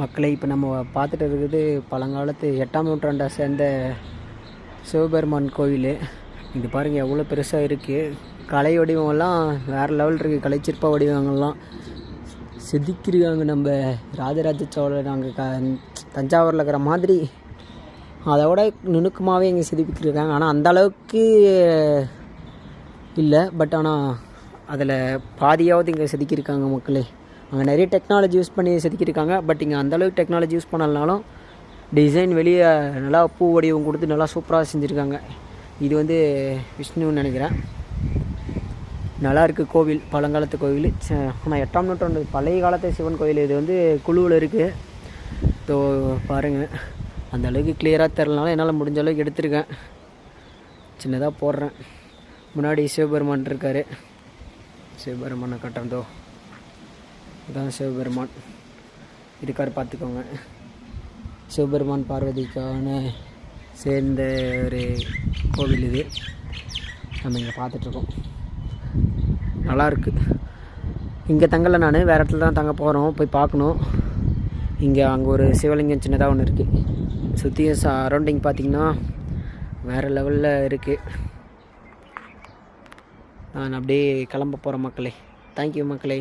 மக்களை இப்போ நம்ம பார்த்துட்டு இருக்குது பழங்காலத்து எட்டாம் நூற்றாண்டை சேர்ந்த சிவபெருமான் கோவில் இது பாருங்கள் எவ்வளோ பெருசாக இருக்குது கலை வடிவமெல்லாம் வேறு லெவல் இருக்குது கலைச்சிற்ப வடிவங்கள்லாம் செதுக்கிருக்காங்க நம்ம ராஜராஜ சோழர் அங்கே க தஞ்சாவூரில் இருக்கிற மாதிரி. அதை விட நுணுக்கமாகவே இங்கே செதுக்கிருக்காங்க ஆனால் அந்த அளவுக்கு இல்லை. பட் ஆனால் அதில் பாதியாவது இங்கே செதுக்கியிருக்காங்க மக்களே. அங்கே நிறைய டெக்னாலஜி யூஸ் பண்ணி செதுக்கியிருக்காங்க. பட் இங்கே அந்தளவுக்கு டெக்னாலஜி யூஸ் பண்ணலனாலும் டிசைன் வெளியே நல்லா பூ வடிவம் கொடுத்து நல்லா சூப்பராக செஞ்சுருக்காங்க. இது வந்து விஷ்ணுன்னு நினைக்கிறேன். நல்லா இருக்குது கோவில் பழங்காலத்து கோவில். ஆனால் எட்டாம் நூற்றாண்டு பழைய காலத்து சிவன் கோவில். இது வந்து குழுவில் இருக்குது ஸோ பாருங்கள் அந்த அளவுக்கு கிளியராக தெரிலனாலும் என்னால் முடிஞ்ச அளவுக்கு எடுத்திருக்கேன். சின்னதாக போடுறேன். முன்னாடி சிவபெருமான் இருக்கார். சிவபெருமானை கட்டந்தோ இதான் சிவபெருமான். இருக்கார் பார்த்துக்கோங்க. சிவபெருமான் பார்வதிக்கான சேர்ந்த ஒரு கோவில் இது. நம்ம இங்கே பார்த்துட்ருக்கோம். நல்லாயிருக்கு இங்கே தங்கலை நான் வேறு இடத்துல தான் தங்க போகிறோம் போய் பார்க்கணும். இங்கே அங்கே ஒரு சிவலிங்கம் சின்னதாக ஒன்று இருக்குது சுற்றியும் சரௌண்டிங் பார்த்திங்கன்னா வேறு லெவலில் இருக்குது நான் அப்படியே கிளம்ப போகிறேன் மக்களே. தேங்க்யூ மக்களே.